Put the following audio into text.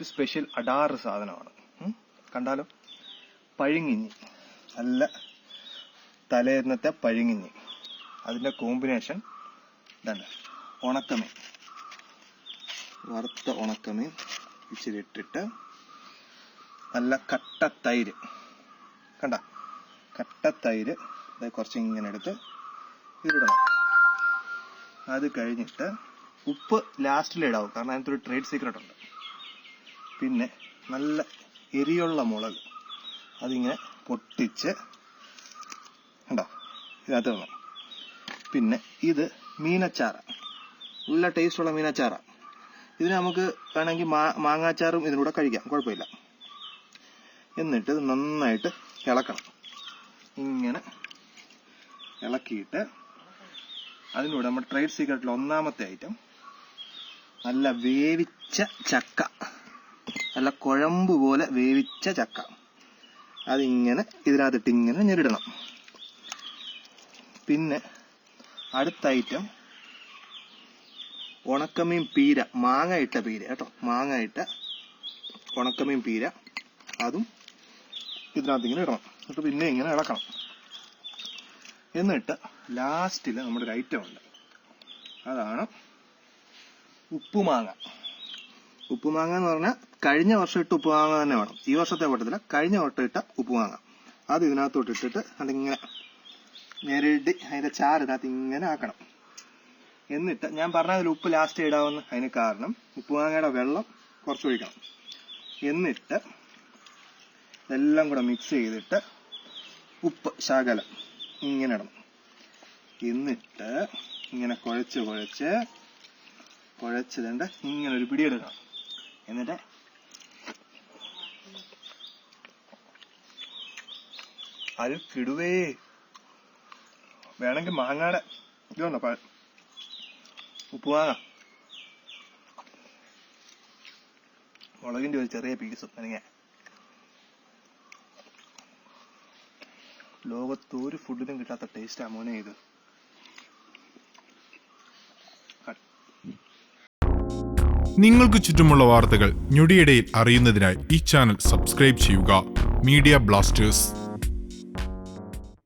Special അടാറ് സാധനമാണ്. കണ്ടാലോ? പഴുങ്ങിഞ്ഞി. നല്ല തലേന്നത്തെ പഴുങ്ങിഞ്ഞി. അതിന്റെ കോമ്പിനേഷൻ ഇതാണ്. ഉണക്കമീൻ. വറുത്ത ഉണക്കമീൻ ഇച്ചിരി ഇട്ടിട്ട് നല്ല കട്ട തൈര്. കണ്ട? കട്ട തൈര് കുറച്ച് ഇങ്ങനെ എടുത്ത് ഇതിടണം അത് കഴിഞ്ഞിട്ട് ഉപ്പ് ലാസ്റ്റിൽ ഇടാവും. കാരണം അതിനകത്തൊരു ട്രേഡ് സീക്രട്ട് ഉണ്ട്. പിന്നെ നല്ല എരിയുള്ള മുളക് അതിങ്ങനെ പൊട്ടിച്ച് കണ്ടോ? ഇതിനകത്ത് വേണം പിന്നെ ഇത് മീനച്ചാറ. നല്ല ടേസ്റ്റുള്ള മീനച്ചാറ. ഇതിന് നമുക്ക് വേണമെങ്കിൽ മാങ്ങാച്ചാറും ഇതിലൂടെ കഴിക്കാം. കുഴപ്പമില്ല. എന്നിട്ട് നന്നായിട്ട് ഇളക്കണം. ഇങ്ങനെ ഇളക്കിയിട്ട് അതിനൂടെ നമ്മുടെ ട്രേഡ് സീക്രട്ടിൽ ഒന്നാമത്തെ ഐറ്റം നല്ല വേവിച്ച ചക്ക. നല്ല കുഴമ്പ് പോലെ വേവിച്ച ചക്ക. അതിങ്ങനെ ഇതിനകത്തിട്ട് ഇങ്ങനെ ഞെരിടണം. പിന്നെ അടുത്ത ഐറ്റം ഉണക്കമീൻ പീര മാങ്ങ ഇട്ട പീര കേട്ടോ. മാങ്ങ ഇട്ട ഉണക്കമീൻ പീര. അതും ഇതിനകത്ത് ഇങ്ങനെ ഇടണം. എന്നിട്ട് പിന്നെ ഇങ്ങനെ ഇളക്കണം. എന്നിട്ട് ലാസ്റ്റിൽ നമ്മുടെ ഒരു ഐറ്റം ഉണ്ട്. അതാണ് ഉപ്പുമാങ്ങ. ഉപ്പുമാങ്ങ എന്ന് പറഞ്ഞാൽ കഴിഞ്ഞ വർഷം ഇട്ട് ഉപ്പ് വാങ്ങുക തന്നെ വേണം. ഈ വർഷത്തെ പറ്റത്തില്ല കഴിഞ്ഞ വട്ടം ഇട്ട ഉപ്പുമാങ്ങ അത് ഇതിനകത്തോട്ട് ഇട്ടിട്ട് അതിങ്ങനെ നേരിട്ട് അതിന്റെ ചാറ് ഇതിനകത്ത് ഇങ്ങനെ ആക്കണം. എന്നിട്ട് ഞാൻ പറഞ്ഞ അതിൽ ഉപ്പ് ലാസ്റ്റ് ഇടാവുന്ന അതിന് കാരണം ഉപ്പ് വാങ്ങയുടെ വെള്ളം കുറച്ച് ഒഴിക്കണം. എന്നിട്ട് എല്ലാം കൂടെ മിക്സ് ചെയ്തിട്ട് ഉപ്പ് ശകലം ഇങ്ങനെ ഇടണം. എന്നിട്ട് ഇങ്ങനെ കുഴച്ച് കുഴച്ച് കുഴച്ചതുണ്ട് ഇങ്ങനെ ഒരു പിടി എടുക്കണം എന്നിട്ട് അത് കിടുവേ. വേണമെങ്കിൽ മാങ്ങാടെ. ഇതുണ്ടോ പഴ? ഉപ്പുമാങ്ങ മുളകിന്റെ ഒരു ചെറിയ പീസ് അല്ലെങ്കിൽ ലോകത്തൊരു ഫുഡിനും കിട്ടാത്ത ടേസ്റ്റ് മോനെ ഇത്. നിങ്ങൾക്ക് ചുറ്റുമുള്ള വാർത്തകൾ ഞൊടിയിടയിൽ അറിയുന്നതിനായി ഈ ചാനൽ സബ്സ്ക്രൈബ് ചെയ്യുക. Media blasters